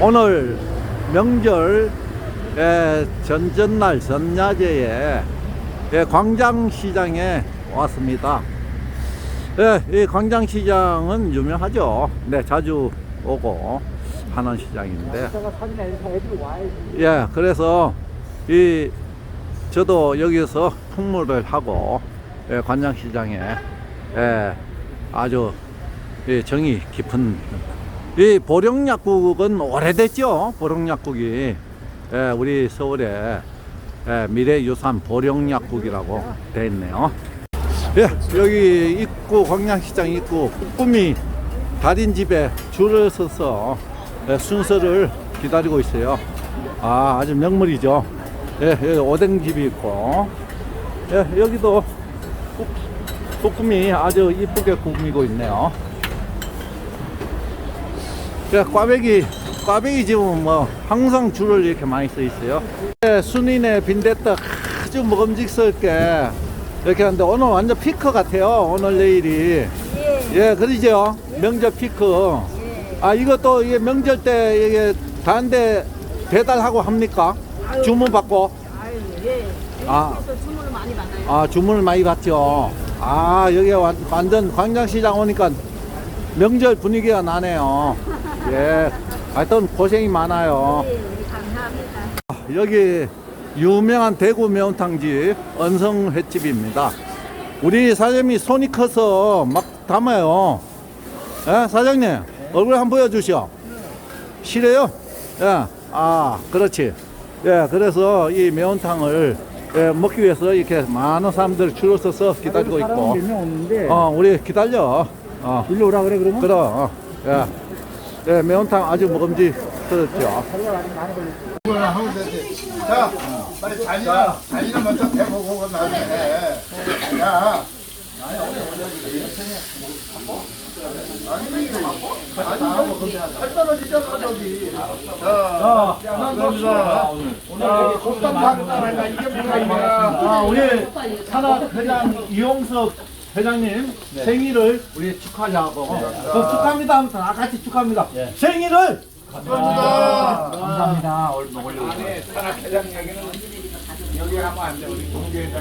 오늘 명절 에, 전전날 전야제에 예, 광장시장에 왔습니다. 예, 이 광장시장은 유명하죠. 네, 자주 오고 하는 시장인데. 예, 그래서 이 저도 여기서 풍물을 하고 예, 관장시장에 예, 아주 이 정이 깊은 이 보령약국은 오래됐죠. 보령약국이 예, 우리 서울에 예, 미래유산 보령약국이라고 돼 있네요. 예, 여기 입구 광양시장 입구 꿈이 달인 집에 줄을 서서 예, 순서를 기다리고 있어요. 아, 아주 명물이죠. 예, 여기 오뎅집이 있고, 예, 여기도 국- 볶음이 아주 이쁘게 구우고 있네요. 예, 꽈배기, 꽈배기 집은 뭐 항상 줄을 이렇게 많이 써 있어요. 예, 순인의 빈대떡 아주 먹음직스럽게 이렇게 하는데 오늘 완전 피크 같아요. 오늘 내일이. 예, 예, 그러죠. 명절 피크. 예. 아, 이것도 이게 명절 때 이게 다른데 배달하고 합니까? 아유. 주문 받고. 아유, 예. 아. 주문을 많이 받아요. 아, 주문을 많이 받죠. 아, 여기 완, 완전 광장시장 오니까 명절 분위기가 나네요. 예. 하여튼 고생이 많아요. 예, 감사합니다. 여기 유명한 대구 매운탕집 언성 횟집입니다. 우리 사장님이 손이 커서 막 담아요. 예, 사장님 얼굴 한번 보여주시오. 싫어요? 예, 아 그렇지. 예, 그래서 이 매운탕을 예, 먹기 위해서 이렇게 많은 사람들 줄을 서서 기다리고 있고. 어, 우리 기다려. 어, 일로 오라 그래 그러면? 그럼. 어, 예. 예, 매운탕 아주. 그걸 하면 되지. 자, 빨리 자리나, 자리나 먼저 대보고 나중에 해. 야. 할 떨어지잖아, 저기. 자, 감사합니다. 오늘 곱단 박사가 이게 뭐가 있냐. 아, 우리 산하 회장 이용석 회장님 생일을 우리 축하하자고. 그 축하합니다 하면서 다 같이 축하합니다. 생일을 감사합니다. 감사합니다. 안에 산악 회장 얘기는 여기 하면 안 돼. 우리 동계